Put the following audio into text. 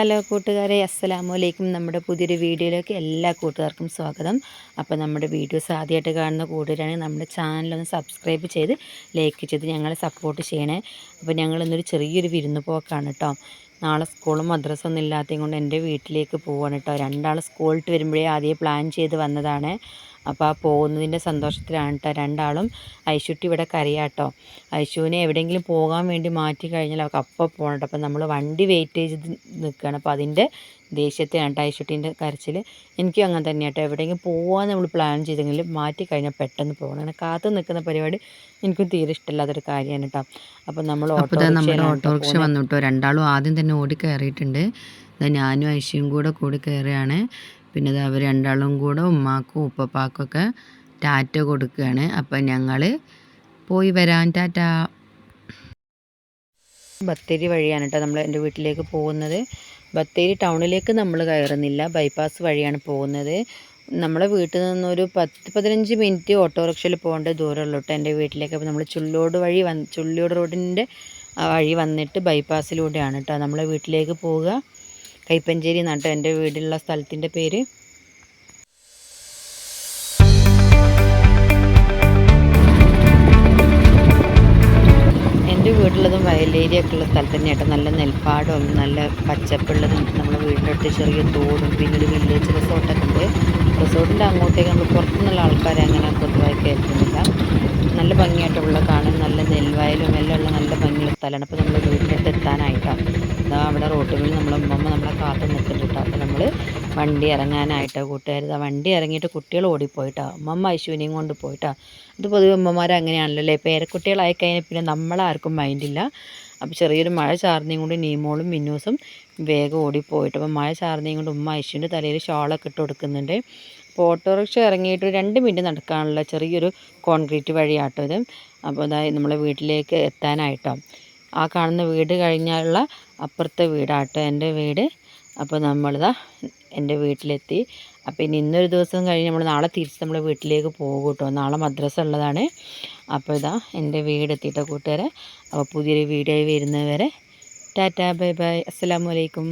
Hello കൂട്ടുകാരെ അസ്സലാമു അലൈക്കും നമ്മുടെ പുതിയൊരു വീഡിയോയിലേക്ക് എല്ലാ കൂട്ടുകാർക്കും സ്വാഗതം. അപ്പോൾ നമ്മുടെ വീഡിയോസ് ആദ്യമായിട്ട് കാണുന്ന കൂട്ടുകാരാണെങ്കിൽ നമ്മുടെ ചാനലൊന്ന് സബ്സ്ക്രൈബ് ചെയ്ത് ലൈക്ക് ചെയ്ത് ഞങ്ങളെ സപ്പോർട്ട് ചെയ്യണേ. അപ്പോൾ ഞങ്ങൾ ഇന്നൊരു ചെറിയൊരു വിരുന്ന് പോക്കാണ് കേട്ടോ നാളെ സ്കൂളും മദ്രസ ഒന്നും ഇല്ലാത്തതുകൊണ്ട് എന്റെ വീട്ടിലേക്ക് പോവാണ് കേട്ടോ രണ്ടാൾ സ്കൂളിട്ട് വരുമ്പോഴേ ആദ്യം പ്ലാൻ ചെയ്ത് വന്നതാണ്. അപ്പോൾ ആ പോകുന്നതിന്റെ സന്തോഷത്തിലാണ് കേട്ടോ രണ്ടാളും ഐശുട്ടി ഇവിടെ കരയാട്ടോ. ഐശുവിനെ എവിടെയെങ്കിലും പോകാൻ വേണ്ടി മാറ്റി കഴിഞ്ഞാൽ അവർക്ക് അപ്പം പോകണം അപ്പം അപ്പോൾ നമ്മൾ വണ്ടി വെയിറ്റ് ചെയ്ത് നിൽക്കുകയാണ് അപ്പോൾ അതിന്റെ ദേഷ്യത്തിലാണ് കേട്ടോ ഐശുട്ടീന്റെ കരച്ചിൽ. എനിക്കും അങ്ങനെ തന്നെ കേട്ടോ എവിടെയെങ്കിലും പോകാൻ നമ്മൾ പ്ലാൻ ചെയ്തെങ്കിൽ മാറ്റി കഴിഞ്ഞാൽ പെട്ടെന്ന് പോകണം. അങ്ങനെ കാത്തു നിൽക്കുന്ന പരിപാടി എനിക്കും തീരെ ഇഷ്ടമില്ലാത്തൊരു കാര്യമാണ് കേട്ടോ അപ്പോൾ നമ്മൾ ഓട്ടോറിക്ഷ വന്നു കേട്ടോ. രണ്ടാളും ആദ്യം തന്നെ ഓടി കയറിയിട്ടുണ്ട്. ഞാനും ഐശയും കൂടെ കൂടി കയറുകയാണ്. പിന്നെ ഇത് അവർ രണ്ടാളും കൂടെ ഉമ്മാക്കും ഉപ്പപ്പാക്കൊക്കെ ടാറ്റ കൊടുക്കുകയാണ് അപ്പം ഞങ്ങൾ പോയി വരാൻ ടാറ്റ. ബത്തേരി വഴിയാണ് കേട്ടോ നമ്മൾ എന്റെ വീട്ടിലേക്ക് പോകുന്നത്. ബത്തേരി ടൗണിലേക്ക് നമ്മൾ കയറുന്നില്ല. ബൈപ്പാസ് വഴിയാണ് പോകുന്നത്. നമ്മളെ വീട്ടിൽ നിന്നൊരു പത്ത് പതിനഞ്ച് മിനിറ്റ് ഓട്ടോറിക്ഷയിൽ പോകേണ്ട ദൂരമുള്ളൂ കേട്ടോ എന്റെ വീട്ടിലേക്ക്. അപ്പോൾ നമ്മൾ ചുള്ളോട് വഴി വന്ന് ചുള്ളിയോട് റോഡിന്റെ വഴി വന്നിട്ട് ബൈപ്പാസിലൂടെയാണ് കേട്ടോ നമ്മളെ വീട്ടിലേക്ക് പോവുക. കൈപ്പഞ്ചേരി നട്ടോ എന്റെ വീടുള്ള സ്ഥലത്തിന്റെ പേര്. എന്റെ വീട്ടിലുള്ളതും വയലേരിയ ഒക്കെ ഉള്ള സ്ഥലത്ത് തന്നെ നല്ല നെൽപ്പാടവും നല്ല പച്ചപ്പുള്ളതും നമ്മുടെ വീടിന്റെ ചെറിയ തോടും പിന്നെ ഒരു വില്ലേജ് റിസോർട്ടൊക്കെ ഉണ്ട്. റിസോർട്ടിന്റെ അങ്ങോട്ടേക്ക് നമ്മൾ പുറത്തുനിന്നുള്ള ആൾക്കാരെ അങ്ങനെ പൊതുവായി ഭംഗിയായിട്ടുള്ള കാണാൻ നല്ല നെൽവയലും എല്ലാം ഉള്ള നല്ല ഭംഗിയുള്ള സ്ഥലമാണ്. അപ്പോൾ നമ്മൾ വീട്ടിലേക്ക് എത്താനായിട്ടാണ് അതാ അവിടെ റോട്ടിൽ നമ്മളെ ഉമ്മമ്മ നമ്മളെ കാത്തു നിൽക്കുന്നുണ്ട് അപ്പോൾ നമ്മൾ വണ്ടി ഇറങ്ങാനായിട്ടോ കൂട്ടുകാർ ആ വണ്ടി ഇറങ്ങിയിട്ട് കുട്ടികൾ ഓടിപ്പോയിട്ടാ. ഉമ്മമ്മ ഐശുവിനെയും കൊണ്ട് പോയിട്ടാ. ഇത് പൊതുവെ ഉമ്മമാർ അങ്ങനെയാണല്ലോ അല്ലേ? പേരക്കുട്ടികളായി കഴിഞ്ഞാൽ പിന്നെ നമ്മളാർക്കും മൈൻഡില്ല അപ്പോൾ ചെറിയൊരു മഴ ചാർന്നേയും കൊണ്ട് നീമോളും മിന്നൂസും വേഗം ഓടിപ്പോയിട്ട്. അപ്പോൾ മഴ ചാർന്നേയും കൊണ്ട് ഉമ്മ ഐശുവിന്റെ തലയിൽ ഷോളൊക്കെ ഇട്ട് കൊടുക്കുന്നുണ്ട്. ഓട്ടോറിക്ഷ ഇറങ്ങിയിട്ട് രണ്ട് മിനിറ്റ് നടക്കാനുള്ള ചെറിയൊരു കോൺക്രീറ്റ് വഴിയാട്ടോ ഇത്. അപ്പോൾ അതായത് നമ്മളെ വീട്ടിലേക്ക് എത്താനായിട്ടോ. ആ കാണുന്ന വീട് കഴിഞ്ഞാലുള്ള അപ്പുറത്തെ വീടാട്ടോ എന്റെ വീട്. അപ്പോൾ നമ്മളിതാ എന്റെ വീട്ടിലെത്തി. അപ്പോൾ ഇനി ഇന്നൊരു ദിവസം കഴിഞ്ഞ് നമ്മൾ നാളെ തിരിച്ച് നമ്മൾ വീട്ടിലേക്ക് പോകും കേട്ടോ നാളെ മദ്രസ ഉള്ളതാണ്. അപ്പോൾ ഇതാ എന്റെ വീട് എത്തിയിട്ടോ കൂട്ടുകാരെ. അപ്പോൾ പുതിയൊരു വീഡിയോ വരുന്നവരെ. Tata bye bye. അസ്സാം വലൈക്കും